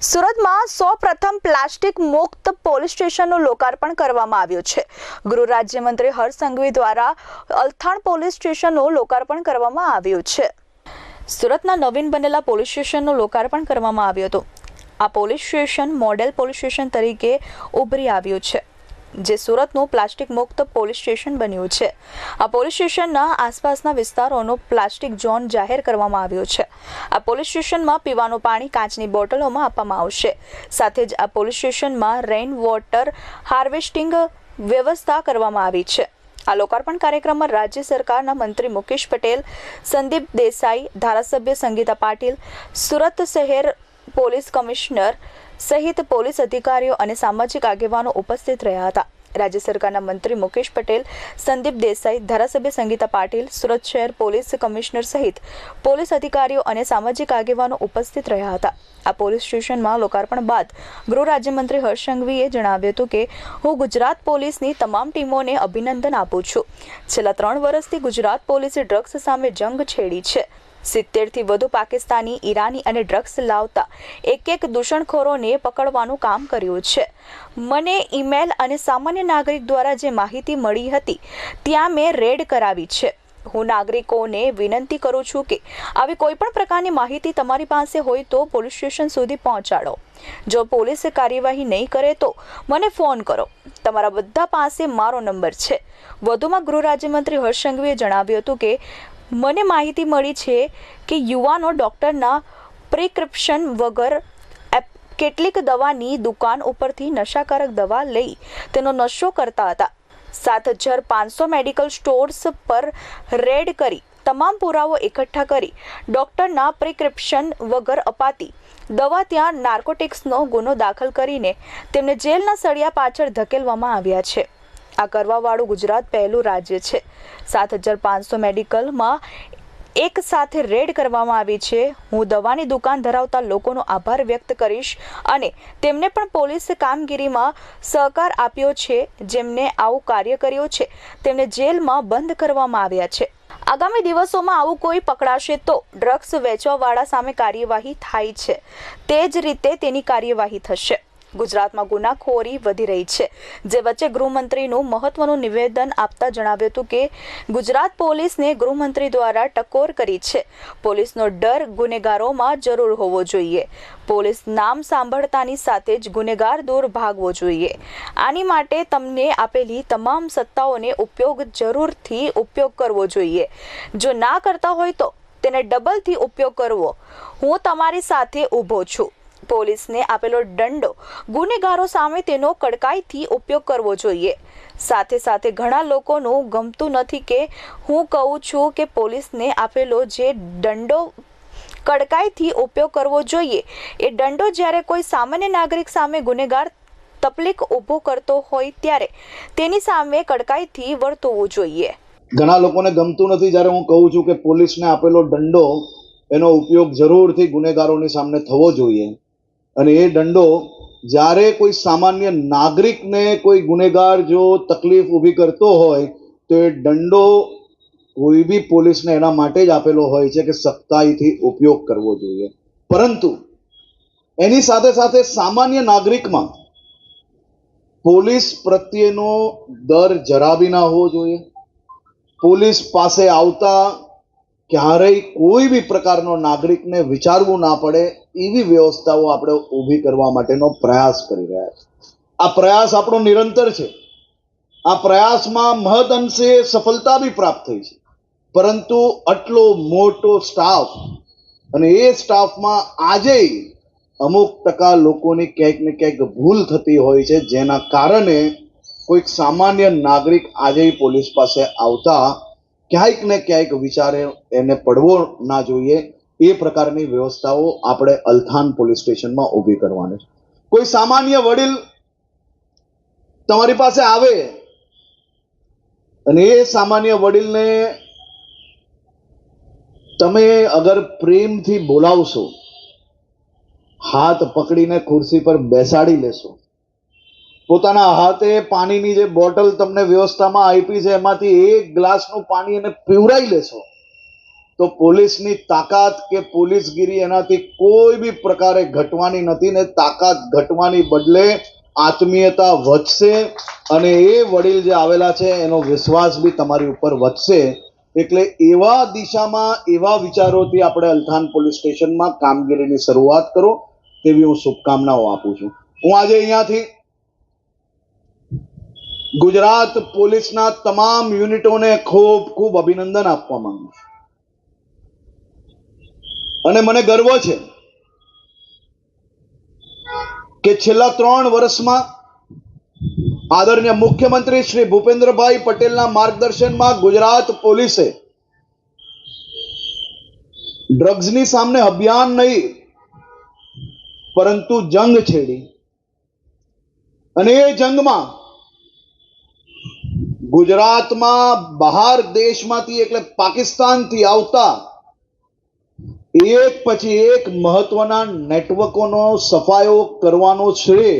સુરતમાં સૌ પ્રથમ પ્લાસ્ટિક મુક્ત પોલીસ સ્ટેશનનું લોકાર્પણ કરવામાં આવ્યું છે. ગૃહ રાજ્યમંત્રી હર્ષ સંઘવી દ્વારા અલથાણ પોલીસ સ્ટેશનનું લોકાર્પણ કરવામાં આવ્યું છે. સુરતના નવીન બનેલા પોલીસ સ્ટેશનનું લોકાર્પણ કરવામાં આવ્યું હતું. આ police station model police station તરીકે ઉભરી આવ્યું છે. જે સુરતનું પ્લાસ્ટિક મુક્ત પોલીસ સ્ટેશન બન્યું છે. આ પોલીસ સ્ટેશનના આસપાસના વિસ્તારોનો પ્લાસ્ટિક ઝોન જાહેર કરવામાં આવ્યો છે. આ પોલીસ સ્ટેશનમાં પીવાનું પાણી કાચની બોટલોમાં આપવામાં આવશે. સાથે જ આ પોલીસ સ્ટેશનમાં રેઇન વોટર હાર્વેસ્ટિંગ વ્યવસ્થા કરવામાં આવી છે. આ લોકાર્પણ કાર્યક્રમમાં રાજ્ય સરકારના મંત્રી મુકેશ પટેલ, સંદીપ દેસાઈ, ધારાસભ્ય સંગીતા પાટીલ, સુરત શહેર પોલીસ કમિશનર સહિત પોલીસ અધિકારીઓ અને સામાજિક આગેવાનો ઉપસ્થિત રહ્યા હતા. રાજ્ય સરકારના મંત્રી મુકેશ પટેલ, સંદીપ દેસાઈ, ધારાસભ્ય સંગીતા પાટીલ, સુરત શહેર પોલીસ કમિશનર સહિત પોલીસ અધિકારીઓ અને સામાજિક આગેવાનો ઉપસ્થિત રહ્યા હતા. આ પોલીસ સ્ટેશનમાં લોકાર્પણ બાદ ગૃહ રાજ્યમંત્રી હર્ષ સંઘવીએ જણાવ્યું હતું કે, હું ગુજરાત પોલીસની તમામ ટીમોને અભિનંદન આપું છું. છેલ્લા ત્રણ વર્ષથી ગુજરાત પોલીસે ડ્રગ્સ સામે જંગ છેડી છે. સિત્તેરથી વધુ પાકિસ્તાની, ઈરાની અને ડ્રગ્સ લાવતા એક એક દૂષણખોરોને પકડવાનું કામ કર્યું છે. મને ઈમેલ અને સામાન્ય નાગરિક દ્વારા જે માહિતી મળી હતી, ત્યાં મેં રેડ કરાવી છે. હું નાગરિકોને વિનંતી કરું છું કે આવી કોઈ પણ પ્રકારની માહિતી તમારી પાસે હોય તો પોલીસ સ્ટેશન સુધી પહોંચાડો. જો પોલીસ કાર્યવાહી નહીં કરે તો મને ફોન કરો. તમારા બધા પાસે મારો નંબર છે. વધુમાં ગૃહ રાજ્યમંત્રી હર્ષ સંઘવીએ જણાવ્યું હતું કે મને માહિતી મળી છે કે યુવાનો ડૉક્ટરના પ્રિસ્ક્રિપ્શન વગર કેટલીક દવાની દુકાન ઉપરથી નશાકારક દવા લઈ તેનો નશો કરતા હતા. સાત હજાર પાંચસો મેડિકલ સ્ટોર્સ પર રેડ કરી, તમામ પુરાવો એકઠા કરી, ડૉક્ટરના પ્રિસ્ક્રિપ્શન વગર અપાતી. દવા ત્યાં નાર્કોટિક્સનો ગુનો દાખલ કરીને તેમને જેલના સળિયા પાછળ ધકેલવામાં આવ્યા છે. આ કરવાવાળું ગુજરાત પહેલું રાજ્ય છે. સાત હજાર પાંચસો મેડિકલમાં એક સાથે રેડ કરવામાં આવી છે. હું દવાની દુકાન ધરાવતા લોકોનો આભાર વ્યક્ત કરીશ અને તેમને પણ પોલીસ કામગીરીમાં સહકાર આપ્યો છે. જેમને આવું કાર્ય કર્યું છે. તેમને જેલમાં બંધ કરવામાં આવ્યા છે. આગામી દિવસોમાં આવું કોઈ પકડાશે તો ડ્રગ્સ વેચવાવાળા સામે કાર્યવાહી થાય છે. તે જ રીતે તેની કાર્યવાહી થશે. ગુજરાતમાં ગુનાખોરી વધી રહી છે. જે વચ્ચે ગૃહમંત્રીનું મહત્વનું નિવેદન આપતા જણાવ્યું હતું કે, ગુજરાત પોલીસને ગૃહમંત્રી દ્વારા ટકોર કરી છે. પોલીસનો ડર ગુનેગારોમાં જરૂર હોવો જોઈએ. પોલીસ નામ સાંભળતાની સાથે જ ગુનેગાર દૂર ભાગવો જોઈએ. આની માટે તમને આપેલી તમામ સત્તાઓને ઉપયોગ જરૂરથી ઉપયોગ કરવો જોઈએ. જો ના કરતા હોય તો તેને ડબલથી ઉપયોગ કરવો. હું તમારી સાથે ઊભો છું. પોલીસને આપેલો દંડો ગુનેગારો સામે તેનો કડકાઈથી ઉપયોગ કરવો જોઈએ. સાથે સાથે ઘણા લોકોનું ગમતું નથી કે હું કહું છું કે પોલીસને આપેલો જે દંડો કડકાઈથી ઉપયોગ કરવો જોઈએ. એ દંડો જ્યારે કોઈ સામાન્ય નાગરિક સામે ગુનેગાર તકલીફ ઊભો કરતો હોય ત્યારે તેની સામે કડકાઈથી વર્તવું જોઈએ. ઘણા લોકોને ગમતું નથી જ્યારે હું કહું છું કે પોલીસને આપેલો દંડો એનો ઉપયોગ જરૂરથી ગુનેગારોની સામે થવો જોઈએ. અને એ દંડો જ્યારે કોઈ સામાન્ય નાગરિકને કોઈ ગુનેગાર જો તકલીફ ઊભી કરતો હોય, તો એ દંડો કોઈ બી પોલીસને એના માટે જ આપેલો હોય છે કે સખ્તાઈથી ઉપયોગ કરવો જોઈએ. પરંતુ એની સાથે સાથે સામાન્ય નાગરિકમાં પોલીસ પ્રત્યેનો દર જરા બી ના હોવો જોઈએ. પોલીસ પાસે આવતા ક્યારેય કોઈ બી પ્રકારનો નાગરિકને વિચારવું ના પડે એવી વ્યવસ્થાઓ આપણે ઊભી કરવા માટેનો પ્રયાસ કરી રહ્યા છે. આ પ્રયાસ આપણો નિરંતર છે. આ પ્રયાસમાં મહદ અંશે સફળતા બી પ્રાપ્ત થઈ છે. પરંતુ આટલો મોટો સ્ટાફ અને એ સ્ટાફમાં આજે અમુક ટકા લોકોની ક્યાંક ને ક્યાંક ભૂલ થતી હોય છે, જેના કારણે કોઈક સામાન્ય નાગરિક આજે પોલીસ પાસે આવતા ક્યાંક ને ક્યાંક વિચારે એને પડવો ના જોઈએ, એ પ્રકારની વ્યવસ્થાઓ આપણે અલથાન પોલીસ સ્ટેશનમાં ઊભી કરવાની છે. કોઈ સામાન્ય વડીલ તમારી પાસે આવે અને એ સામાન્ય વડીલને તમે અગર પ્રેમથી બોલાવશો, હાથ પકડીને ખુરશી પર બેસાડી લેશો પોતાના હાથે પાણીની જે બોટલ તમને વ્યવસ્થામાં આપી છે, એમાંથી એક ગ્લાસનું પાણી એને પીવરાઈ લેશો. તો પોલીસની તાકાત કે પોલીસગીરી એનાથી કોઈ બી પ્રકારે ઘટવાની નથી ને તાકાત ઘટવાની બદલે આત્મીયતા વધશે અને એ વડીલ જે આવેલા છે, એનો વિશ્વાસ બી તમારી ઉપર વધશે. એટલે એવા દિશામાં, એવા વિચારોથી આપણે અલથાણ પોલીસ સ્ટેશનમાં કામગીરીની શરૂઆત કરો, તેવી હું શુભકામનાઓ આપું છું. હું આજે અહીંયાથી ગુજરાત પોલીસના તમામ યુનિટોને ખૂબ ખૂબ અભિનંદન આપવા માંગુ છું. અને મને ગર્વ છે કે છેલ્લા ત્રણ વર્ષમાં આદરણીય મુખ્યમંત્રી શ્રી ભૂપેન્દ્રભાઈ પટેલના માર્ગદર્શનમાં ગુજરાત પોલીસે ડ્રગ્સની સામે અભિયાન નહીં, પરંતુ જંગ છેડી. અને એ જંગમાં ગુજરાતમાં બહાર દેશમાંથી એટલે પાકિસ્તાનથી આવતા, એક પછી એક મહત્વના નેટવર્કોનો સફાયો કરવાનો શ્રેય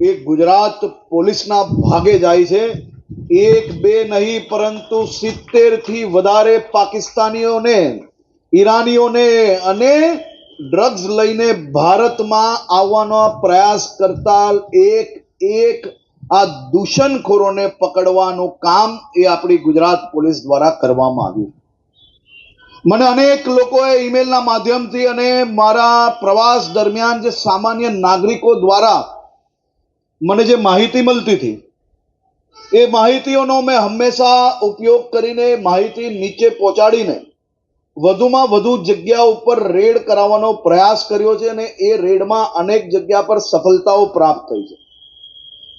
એ ગુજરાત પોલીસના ભાગે જાય છે. એક, બે નહીં, પરંતુ સિત્તેરથી વધારે પાકિસ્તાનીઓને, ઈરાનીઓને અને ડ્રગ્સ લઈને ભારતમાં આવવાનો પ્રયાસ કરતા એક એક આ દૂષણખોરોને પકડવાનું કામ એ આપણી ગુજરાત પોલીસ દ્વારા કરવામાં આવ્યું મને અનેક લોકોએ ઈમેલના માધ્યમથી અને મારા પ્રવાસ દરમિયાન જે સામાન્ય નાગરિકો દ્વારા મને જે માહિતી મળતી હતી, એ માહિતીઓનો મેં હંમેશા ઉપયોગ કરીને માહિતી નીચે પહોંચાડીને વધુમાં વધુ જગ્યા ઉપર રેડ કરાવવાનો પ્રયાસ કર્યો છે અને એ રેડમાં અનેક જગ્યા પર સફળતાઓ પ્રાપ્ત થઈ છે.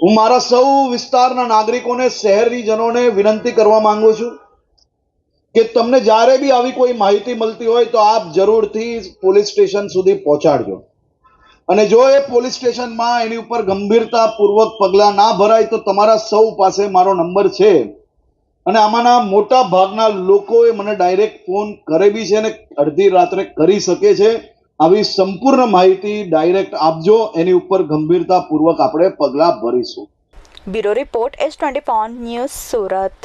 હું મારા સૌ વિસ્તારના નાગરિકોને, શહેરીજનોને વિનંતી કરવા માંગુ છું કે તમને જ્યારે બી આવી કોઈ માહિતી મળતી હોય તો આપ જરૂરથી પોલીસ સ્ટેશન સુધી પહોંચાડજો. અને જો એ પોલીસ સ્ટેશનમાં એની ઉપર ગંભીરતાપૂર્વક પગલાં ના ભરાય તો તમારા સૌ પાસે મારો નંબર છે. અને આમાંના મોટા ભાગના લોકોએ મને ડાયરેક્ટ ફોન કરે બી છે અને અડધી રાત્રે કરી શકે છે. આવી સંપૂર્ણ માહિતી ડાયરેક્ટ આપજો. એની ઉપર ગંભીરતાપૂર્વક આપણે પગલાં ભરીશું. Bureau report S twenty news Surat.